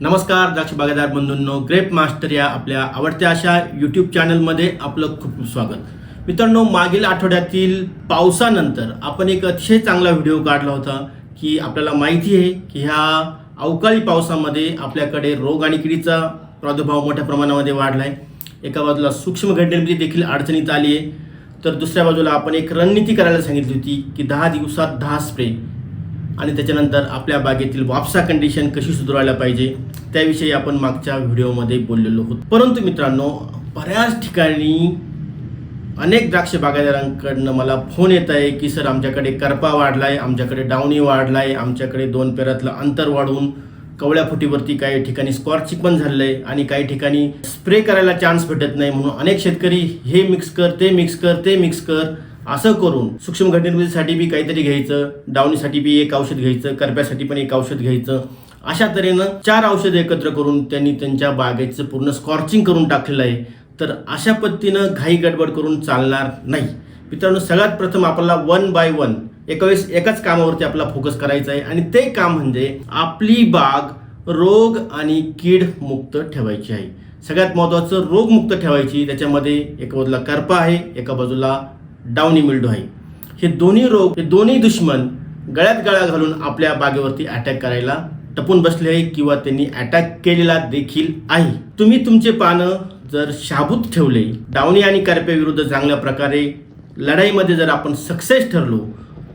नमस्कार द्राक्ष बागायदार बंधूंनो grep master या आपल्या आवडत्या अशा यूट्यूब चॅनलमध्ये आपलं खूप खूप स्वागत. मित्रांनो मागील आठवड्यातील पावसानंतर आपण एक अतिशय चांगला व्हिडिओ काढला होता की आपल्याला माहिती आहे की ह्या अवकाळी पावसामध्ये आपल्याकडे रोग आणि किडीचा प्रादुर्भाव मोठ्या प्रमाणामध्ये वाढला आहे एका बाजूला सूक्ष्म घटनेमध्ये देखील अडचणीत आली आहे तर दुसऱ्या बाजूला आपण एक रणनीती करायला सांगितली होती की दहा दिवसात दहा स्प्रे. आणि त्याच्यानंतर आपल्या बागेतील वापसा कंडिशन कशी सुधारायला पाहिजे त्याविषयी आपण मागच्या व्हिडिओमध्ये बोललेलो आहोत परंतु मित्रांनो बऱ्याच ठिकाणी अनेक द्राक्ष बागायतदारांकडनं मला फोन येत आहे की सर आमच्याकडे करपा वाढलाय आमच्याकडे डावणी वाढलाय आमच्याकडे दोन पेरातलं अंतर वाढवून कवळ्या फुटीवरती काही ठिकाणी स्कॉर्चिक पण झालेलं आहे आणि काही ठिकाणी स्प्रे करायला चान्स भेटत नाही म्हणून अनेक शेतकरी हे मिक्स कर ते मिक्स कर ते मिक्स कर असं करून सूक्ष्म घटनेसाठी बी काहीतरी घ्यायचं डावणीसाठी बी एक औषध घ्यायचं करप्यासाठी पण एक औषध घ्यायचं. अशा तऱ्हेनं चार औषधं एकत्र करून त्यांनी त्यांच्या बागेचं पूर्ण स्कॉर्चिंग करून टाकलेलं आहे. तर अशा पद्धतीनं घाई गडबड करून चालणार नाही. मित्रांनो सगळ्यात प्रथम आपल्याला वन बाय वन एका वेळेस एकाच कामावरती आपला फोकस करायचा आहे आणि ते काम म्हणजे आपली बाग रोग आणि कीड मुक्त ठेवायची आहे. सगळ्यात महत्त्वाचं रोगमुक्त ठेवायची त्याच्यामध्ये एका बाजूला करपा आहे एका बाजूला डाउनी मिल्डो आहे. हे दोन्ही रोग हे दोन्ही दुश्मन गळ्यात गळा घालून आपल्या बागेवरती अटॅक करायला टपून बसले आहे किंवा त्यांनी अटॅक केलेला देखील आहे. तुम्ही तुमचे पानं जर शाबूत ठेवले डावणी आणि करप्याविरुद्ध चांगल्या प्रकारे लढाईमध्ये जर आपण सक्सेस ठरलो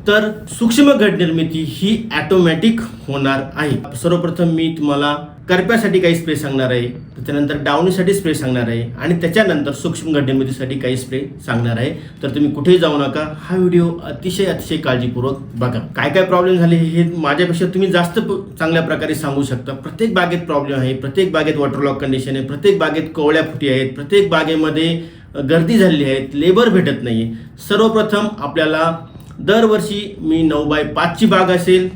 तर सूक्ष्म घट निर्मिती ही ॲटोमॅटिक होणार आहे. सर्वप्रथम मी तुम्हाला करप्यासाठी काही स्प्रे सांगणार आहे. त्याच्यानंतर डावणीसाठी स्प्रे सांगणार आहे. आणि त्याच्यानंतर सूक्ष्म घट निर्मितीसाठी काही स्प्रे सांगणार आहे. तर तुम्ही कुठेही जाऊ नका. हा व्हिडिओ अतिशय अतिशय काळजीपूर्वक बघा. काय काय प्रॉब्लेम झाले हे माझ्यापेक्षा तुम्ही जास्त प- चांगल्या प्रकारे सांगू शकता. प्रत्येक बागेत प्रॉब्लेम आहे. प्रत्येक बागेत वॉटरलॉक कंडिशन आहे. प्रत्येक बागेत कोवळ्या फुटी आहेत. प्रत्येक बागेमध्ये गर्दी झालेली आहे. लेबर भेटत नाही सर्वप्रथम आपल्याला दरवर्षी मी नऊ बाय पाचची बाग असेल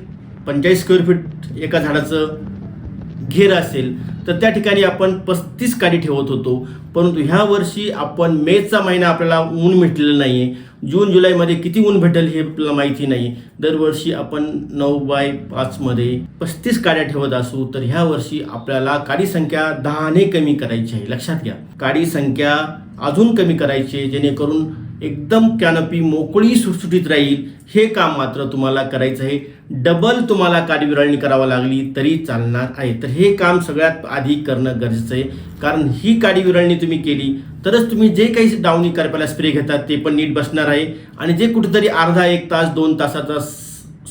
पंचेचाळीस स्क्वेअर फीट एका झाडाचं घेर असेल तर त्या ठिकाणी आपण पस्तीस काडी ठेवत होतो. परंतु ह्या वर्षी आपण मेचा महिना आपल्याला ऊन भेटलेलं नाही आहे जून जुलैमध्ये किती ऊन भेटेल हे आपल्याला माहिती नाही. दरवर्षी आपण नऊ बाय पाचमध्ये पस्तीस काड्या ठेवत असू तर ह्या वर्षी आपल्याला काडी संख्या दहाने कमी करायची आहे. लक्षात घ्या. काडी संख्या अजून कमी करायची आहे जेणेकरून एकदम कॅनपी मोकळी सुटसुटीत राहील. हे काम मात्र तुम्हाला करायचं आहे. डबल तुम्हाला काडी करावं लागली तरी चालणार आहे. तर हे काम सगळ्यात आधी करणं गरजेचं आहे. कारण ही काडीविरळणी तुम्ही केली तरच तुम्ही जे काही डावणी करपायला स्प्रे घेतात ते पण नीट बसणार आहे. आणि जे कुठेतरी अर्धा एक तास दोन तासाचा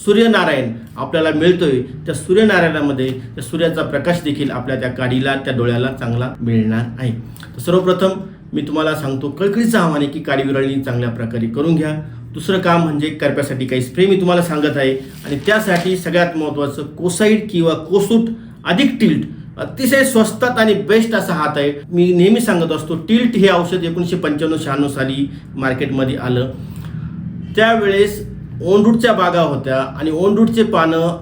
सूर्यनारायण आपल्याला मिळतोय त्या सूर्यनारायणामध्ये त्या सूर्याचा प्रकाश देखील आपल्या त्या काडीला त्या डोळ्याला चांगला मिळणार आहे. तर सर्वप्रथम मी तुम्हाला सांगतो कळकळीचं आव्हान आहे की काळी विरळणी चांगल्या प्रकारे करून घ्या. दुसरं काम म्हणजे करप्यासाठी काही स्प्रे मी तुम्हाला सांगत आहे. आणि त्यासाठी सगळ्यात महत्त्वाचं कोसाईड किंवा कोसूट अधिक टिल्ट अतिशय स्वस्तात आणि बेस्ट असा हात आहे. मी नेहमी सांगत असतो टिल्ट हे औषध एकोणीसशे पंच्याण्णव शहाण्णव साली मार्केटमध्ये आलं. त्यावेळेस ओंडूटच्या बागा होत्या आणि ओंडरूटचे पानं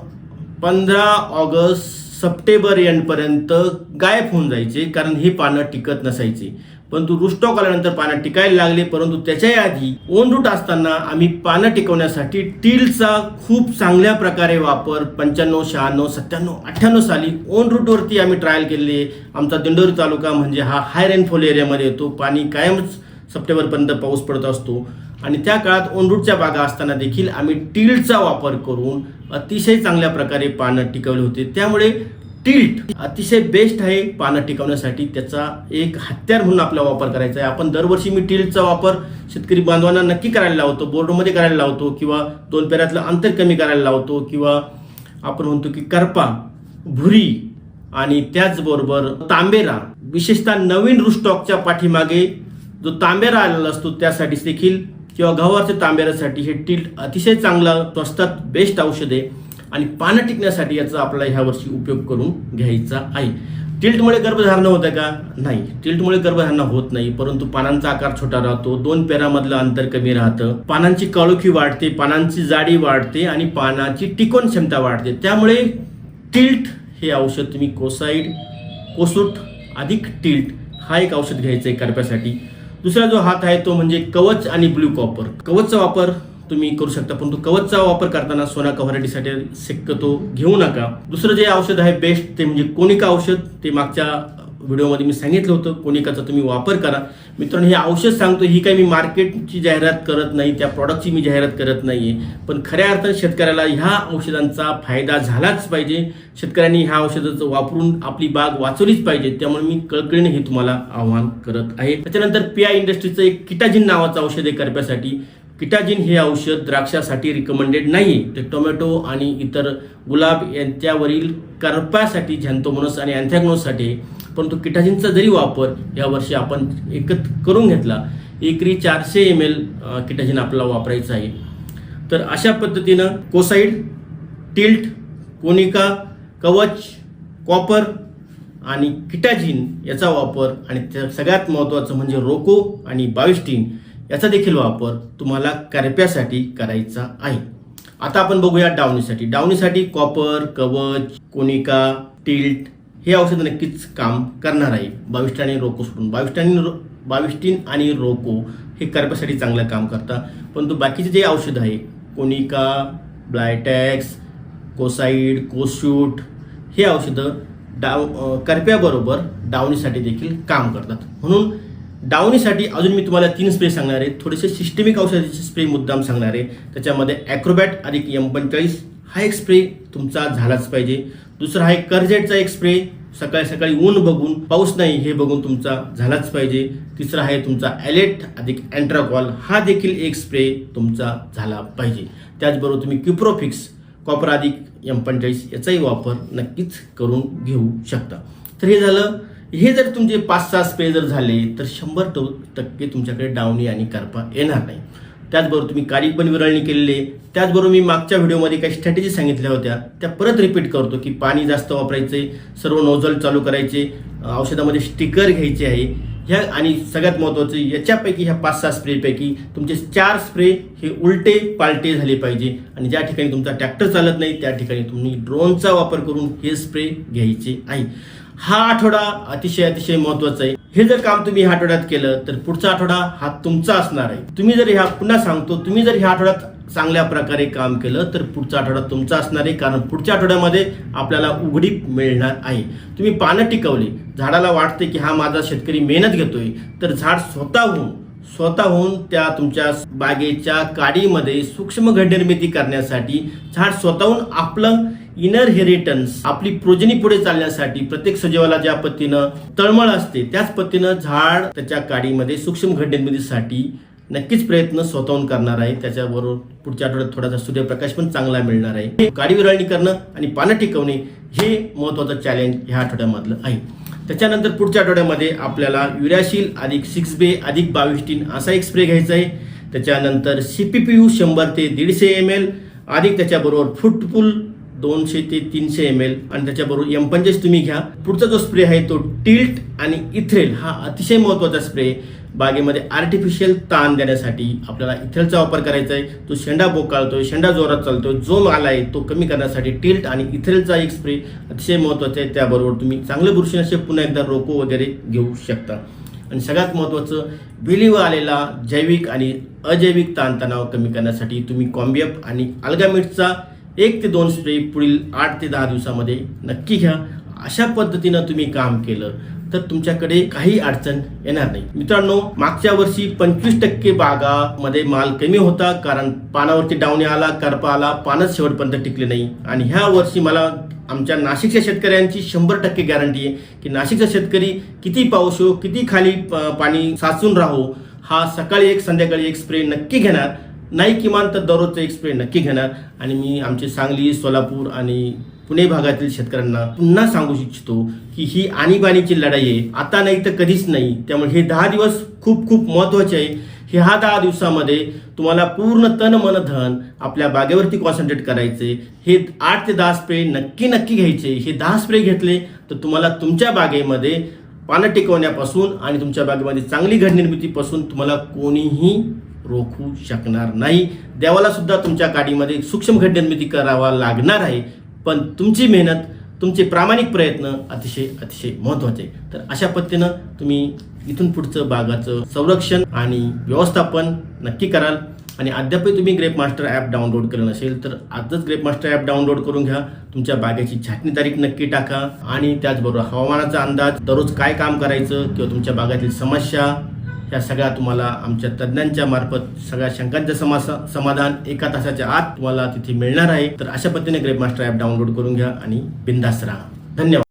पंधरा ऑगस्ट सप्टेंबर एंडपर्यंत गायब होऊन जायचे कारण ही पानं टिकत नसायची. परंतु रुस्टॉक आल्यानंतर पानं टिकायला लागले परंतु त्याच्याही आधी ओनरूट असताना आम्ही पानं टिकवण्यासाठी टीलचा खूप चांगल्या प्रकारे वापर पंच्याण्णव शहाण्णव सत्त्याण्णव अठ्ठ्याण्णव साली ओन रूटवरती आम्ही ट्रायल केले. आमचा दिंडोरी तालुका म्हणजे हा हाय रेनफॉल एरियामध्ये येतो. पाणी कायमच सप्टेंबरपर्यंत पाऊस पडत असतो. आणि त्या काळात ओनरूटच्या बागा असताना देखील आम्ही टीलचा वापर करून अतिशय चांगल्या प्रकारे पानं टिकवले होते. त्यामुळे टिल्ट. अतिशय बेस्ट आहे पानं टिकवण्यासाठी. त्याचा एक हत्यार म्हणून आपला वापर करायचा आहे. आपण दरवर्षी मी टिल्टचा वापर शेतकरी बांधवांना नक्की करायला लावतो. बोर्डमध्ये करायला लावतो किंवा दोन पेऱ्यातलं अंतर कमी करायला लावतो किंवा आपण म्हणतो की करपा भुरी आणि त्याचबरोबर तांबेरा. विशेषतः नवीन रुस्टॉकच्या पाठीमागे जो तांबेरा आलेला असतो त्यासाठी देखील किंवा गव्हाच्या तांबेऱ्यासाठी हे टिल्ट अतिशय चांगला स्वस्तात बेस्ट औषध आहे. आणि पानं टिकण्यासाठी याचा आपल्याला ह्या वर्षी उपयोग करून घ्यायचा आहे. टिल्टमुळे गर्भधारणा होतं का? नाही. टिल्टमुळे गर्भधारणा होत नाही परंतु पानांचा आकार छोटा राहतो दोन पेरामधलं अंतर कमी राहतं पानांची काळोखी वाढते पानांची जाडी वाढते आणि पानाची टिकवण क्षमता वाढते. त्यामुळे टिल्ट हे औषध तुम्ही कोसाईड कोसूट अधिक टिल्ट हा एक औषध घ्यायचं आहे करप्यासाठी. दुसरा जो हात आहे तो म्हणजे कवच आणि ब्ल्यू कॉपर. कवचचा वापर तुम्ही करू शकता परंतु कवचचा वापर करताना सोना कव्हराटीसाठी शक्यतो घेऊ नका. दुसरं जे औषध आहे बेस्ट ते म्हणजे कोणिका औषध ते मागच्या व्हिडिओमध्ये मी सांगितलं होतं कोणिकाचा तुम्ही वापर करा. मित्रांनो हे औषध सांगतो ही काही मी मार्केटची जाहिरात करत नाही त्या प्रॉडक्टची मी जाहिरात करत नाही आहे पण खऱ्या अर्थाने शेतकऱ्याला ह्या औषधांचा फायदा झालाच पाहिजे. शेतकऱ्यांनी ह्या औषधाचं वापरून आपली बाग वाचवलीच पाहिजे. त्यामुळे मी कळकळीने हे तुम्हाला आव्हान करत आहे. त्याच्यानंतर पी आय इंडस्ट्रीचं एक किटाजिन नावाचं औषध आहे करप्यासाठी. किटाजिन हे औषध द्राक्षासाठी रिकमेंडेड नाही. ते टोमॅटो आणि इतर गुलाब यांच्यावरील करपासाठी झॅन्थोमोनस आणि अँथॅग्नोससाठी परंतु किटाजिनचा जरी वापर यावर्षी आपण एकत्र करून घेतला. एकरी चारशे एम एल किटाजिन आपल्याला वापरायचं आहे. तर अशा पद्धतीनं कोसाईड टिल्ट कोनिका कवच कॉपर आणि किटाजिन याचा वापर आणि त्या सगळ्यात महत्त्वाचं म्हणजे रोको आणि बायोस्टीन याचा देखील वापर तुम्हाला करप्यासाठी करायचा आहे. आता आपण बघूया डावणीसाठी. डावणीसाठी कॉपर कवच कोनिका टिल्ट हे औषध नक्कीच काम करणार आहे. बाविष्टाने रोको सोडून. बाविष्टाने रो बाविस्टीन आणि रोको हे करप्यासाठी चांगलं काम करतात. परंतु बाकीचे जे औषध आहे कोनिका ब्लायटॅक्स कोसाईड कोशूट हे औषधं डाव करप्याबरोबर डावणीसाठी देखील काम करतात. म्हणून डावणीसाठी अजून मी तुम्हाला तीन स्प्रे सांगणार आहे. थोडेसे सिस्टेमिक औषधाचे स्प्रे मुद्दाम सांगणार आहे. त्याच्यामध्ये ॲक्रोबॅट अधिक एम पंचेचाळीस. हा एक स्प्रे तुमचा झालाच पाहिजे. दुसरा आहे कर्जेटचा एक स्प्रे सकाळी सकाळी ऊन बघून पाऊस नाही हे बघून तुमचा झालाच पाहिजे. तिसरा आहे तुमचा ॲलेट अधिक अँट्राकॉल हा देखील एक स्प्रे तुमचा झाला पाहिजे. त्याचबरोबर तुम्ही क्युप्रोफिक्स कॉपर अधिक एम पंचेचाळीस याचाही वापर नक्कीच करून घेऊ शकता. तर हे झालं. हे जर तुमचे पाच सहा स्प्रे जर झाले तर शंभर टो- टक्के तुमच्याकडे डावणी आणि करपा येणार नाही. त्याचबरोबर तुम्ही काळी पण विरळणी केलेली आहे. त्याचबरोबर मी मागच्या व्हिडिओमध्ये काही स्ट्रॅटेजी सांगितल्या होत्या. त्या परत रिपीट करतो की पाणी जास्त वापरायचे सर्व नोझल चालू करायचे औषधामध्ये स्टिकर घ्यायचे आहे. ह्या आणि सगळ्यात महत्त्वाचं याच्यापैकी ह्या पाच सहा स्प्रेपैकी तुमचे चार स्प्रे हे उलटे पालटे झाले पाहिजे. आणि ज्या ठिकाणी तुमचा ट्रॅक्टर चालत नाही त्या ठिकाणी तुम्ही ड्रोनचा वापर करून हे स्प्रे घ्यायचे आहे. हा आठवडा अतिशय अतिशय महत्त्वाचा आहे. हे जर काम तुम्ही ह्या आठवड्यात केलं तर पुढचा आठवडा हा तुमचा असणार आहे. तुम्ही जर ह्या पुन्हा सांगतो तुम्ही जर ह्या आठवड्यात चांगल्या प्रकारे काम केलं तर पुढचा आठवडा तुमचा असणार आहे. कारण पुढच्या आठवड्यामध्ये आपल्याला उघडीप मिळणार आहे. तुम्ही पानं टिकवली झाडाला वाटते की हा माझा शेतकरी मेहनत घेतोय तर झाड स्वतःहून स्वतःहून त्या तुमच्या बागेच्या काडीमध्ये सूक्ष्म घडनिर्मिती करण्यासाठी झाड स्वतःहून आपलं इनर हेरिटन्स आपली प्रोजनी पुढे चालण्यासाठी प्रत्येक सजीवाला ज्या पद्धतीनं तळमळ असते त्याच पद्धतीनं झाड त्याच्या काडीमध्ये सूक्ष्म घडनिर्मितीसाठी नक्कीच प्रयत्न स्वतःहून करणार आहे. त्याच्याबरोबर पुढच्या आठवड्यात थोडासा सूर्यप्रकाश पण चांगला मिळणार आहे. काडी विरळणी करणं आणि पानं टिकवणे हे महत्वाचं चॅलेंज ह्या आठवड्यामधलं आहे. त्याच्यानंतर पुढच्या आठवड्यामध्ये आपल्याला युरॅशील अधिक सिक्स बे अधिक बावीस टीन असा एक स्प्रे घ्यायचा आहे. त्याच्यानंतर सी पी पी यू शंभर ते दीडशे एम एल अधिक त्याच्याबरोबर फुटपुल दोनशे ते तीनशे एम एल आणि त्याच्याबरोबर एम पंचेस तुम्ही घ्या. पुढचा जो स्प्रे आहे तो टिल्ट आणि इथ्रेल हा अतिशय महत्त्वाचा स्प्रे बागेमध्ये आर्टिफिशियल ताण देण्यासाठी आपल्याला इथ्रेलचा वापर करायचा आहे. तो शेंडा बोकाळतोय शेंडा जोरात चालतोय जो माल आहे तो कमी करण्यासाठी टिल्ट आणि इथ्रेलचा एक स्प्रे अतिशय महत्त्वाचा आहे. त्याबरोबर तुम्ही चांगले बुरशीनाशक पुन्हा एकदा रोको वगैरे घेऊ शकता. आणि सगळ्यात महत्त्वाचं विलीव आलेला जैविक आणि अजैविक ताणतणाव कमी करण्यासाठी तुम्ही कॉम्बियप आणि अल्गामिटचा एक ते दोन स्प्रे पुढील आठ ते दहा दिवसामध्ये नक्की घ्या. अशा पद्धतीनं तुम्ही काम केलं तर तुमच्याकडे काही अडचण येणार नाही. मित्रांनो मागच्या वर्षी पंचवीस टक्के बागामध्ये माल कमी होता कारण पानावरती डावणी आला करपा आला पानच शेवटपर्यंत टिकले नाही. आणि ह्या वर्षी मला आमच्या नाशिकच्या शेतकऱ्यांची शंभर टक्के गॅरंटी आहे की नाशिकचा शेतकरी किती पाऊस हो किती खाली पाणी साचून राहो हा सकाळी एक संध्याकाळी एक स्प्रे नक्की घेणार. नाही किमान तर दररोजचं एक स्प्रे नक्की घेणार. आणि मी आमचे सांगली सोलापूर आणि पुणे भागातील शेतकऱ्यांना पुन्हा सांगू इच्छितो की ही आणीबाणीची लढाई आहे. आता नाही तर कधीच नाही. त्यामुळे हे दहा दिवस खूप खूप महत्त्वाचे आहे. हे ह्या दहा दिवसामध्ये तुम्हाला पूर्ण तन मन धन आपल्या बागेवरती कॉन्सन्ट्रेट करायचे. हे आठ ते दहा स्प्रे नक्की नक्की घ्यायचे. हे दहा स्प्रे घेतले तर तुम्हाला तुमच्या बागेमध्ये पानं टिकवण्यापासून आणि तुमच्या बागेमध्ये चांगली घडनिर्मितीपासून तुम्हाला कोणीही रोखू शकणार नाही. देवाला सुद्धा तुमच्या गाडीमध्ये सूक्ष्म घडनिर्मिती करावा लागणार आहे. पण तुमची मेहनत तुमचे प्रामाणिक प्रयत्न अतिशय अतिशय महत्त्वाचे आहे. तर अशा पद्धतीनं तुम्ही इथून पुढचं बागाचं संरक्षण आणि व्यवस्थापन नक्की कराल. आणि अद्यापही तुम्ही ग्रेप मास्टर ॲप डाउनलोड केलं नसेल तर आजच ग्रेप मास्टर ॲप डाउनलोड करून घ्या. तुमच्या बागेची छाटणी तारीख नक्की टाका. आणि त्याचबरोबर हवामानाचा अंदाज दररोज काय काम करायचं किंवा तुमच्या बागातील समस्या ह्या सगळ्या तुम्हाला आमच्या तज्ज्ञांच्या मार्फत सगळ्या शंकांचं समास समाधान एका तासाच्या आत तुम्हाला तिथे मिळणार आहे. तर अशा पद्धतीने ग्रेप मास्टर ॲप डाउनलोड करून घ्या आणि बिंदास राहा. धन्यवाद.